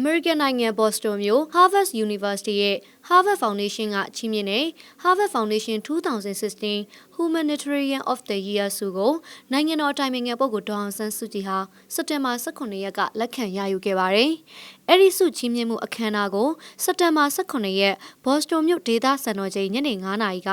American နိုင်ငံ Boston မြို့ Harvard University ရဲ့ Harvard Foundation ကချီးမြှင့်တဲ့ Harvard Foundation 2016 Humanitarian of the Year ဆုကိုနိုင်ငံတော်အတိုင်ပင်ခံပုဂ္ဂိုလ်ဒေါအောင်ဆန်းစုကြည်ဟာစက်တင်ဘာ18ရက်ကလက်ခံရယူခဲ့ပါတယ်။အဲ့ဒီဆုချီးမြှင့်မှုအခမ်းအနားကိုစက်တင်ဘာ18ရက် Boston မြို့ဒေသစံတော်ချိန်ညနေ9:00နာရီက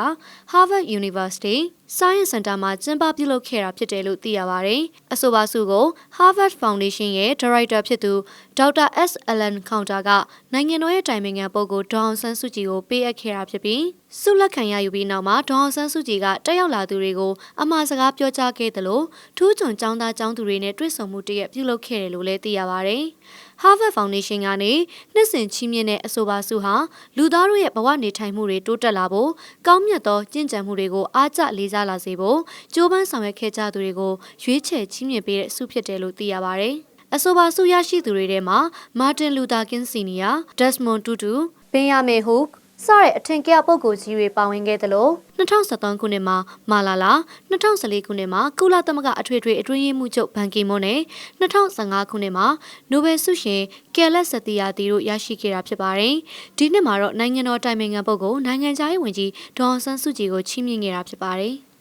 Harvard University Science Center မှာကျင်းပပြုလုပ်ခဲ့တာဖြစ်တယ်လို့သိရပါတယ်။အဆိုပါဆုကို Harvard Foundation ရဲ့ Director ဖြစ်သူဒေါက်တာ S. Allen Counter ကနိုင်ငံတော်ရဲ့တိုင်ပင်ခံပုဂ္ဂိုလ်ဒေါအောင်ဆန်းစုကြည်ကိုပေးအပ်ခဲ့တာဖြစ်ပြီးဆုလက်ခံရယူပြီးနောက်မှာဒေါအောင်ဆန်းစုကြည်ကတက်ရောက်လာသူတွေကိုအမှားစကားပြောကြားခဲ့တယ်လို့ထူးချွန်ចောင်းသားចောင်းသူတွေနဲ့တွေ့ဆုံမှုတရက်ပြုလုပ်ခဲ့တယ်လို့လည်းသိရပါတယ်။ Harvard Foundation ကနေနှစ်စဉ်ချီးမြှင့်တဲ့အဆိုပါဆုဟာလူသားတို့ရဲ့ဘဝနေထိုင်မှုတွေတိုးတက်လာဖို့ကောင်းမြတ်သောကျင့်ကြံမှုတွေကိုအားကျလေးစားလာစေဖို့ကြိုးပမ်းဆောင်ရွက်ခဲ့ကြသူတွေကိုရွေးချယ်ချီးမြှင့်ပေးတဲ့ဆုဖြစ်တယ်လို့သိရပါတယ်။ အဆိုပါဆုရရှိသူတွေထဲမှာမာတင်လူသာကင်းစီနီယာ၊ဒက်စမွန်တူတူ၊ဘင်ယာမင်ဟုခ်စတဲ့အထင်ကရပုဂ္ဂိုလ်ကြီးတွေပါဝင်ခဲ့သလို2013ခုနှစ်မှာမာလာလာ2014ခုနှစ်မှာကုလသမဂ္ဂအထွေထွေအတွင်းရေးမှူးချုပ်ဘန်ကီမွန်းနဲ့2015ခုနှစ်မှာနိုဘယ်ဆုရှင်ကယ်လက်စတီယာတီတို့ရရှိခဲ့တာဖြစ်ပါတယ်။ဒီနှစ်မှာတော့နိုင်ငံတော်တိုင်ပင်ခံပုဂ္ဂိုလ်နိုင်ငံခြားရေးဝန်ကြီးဒေါအောင်ဆန်းစုကြည်ကိုချီးမြှင့်ခဲ့တာဖြစ်ပါတယ်။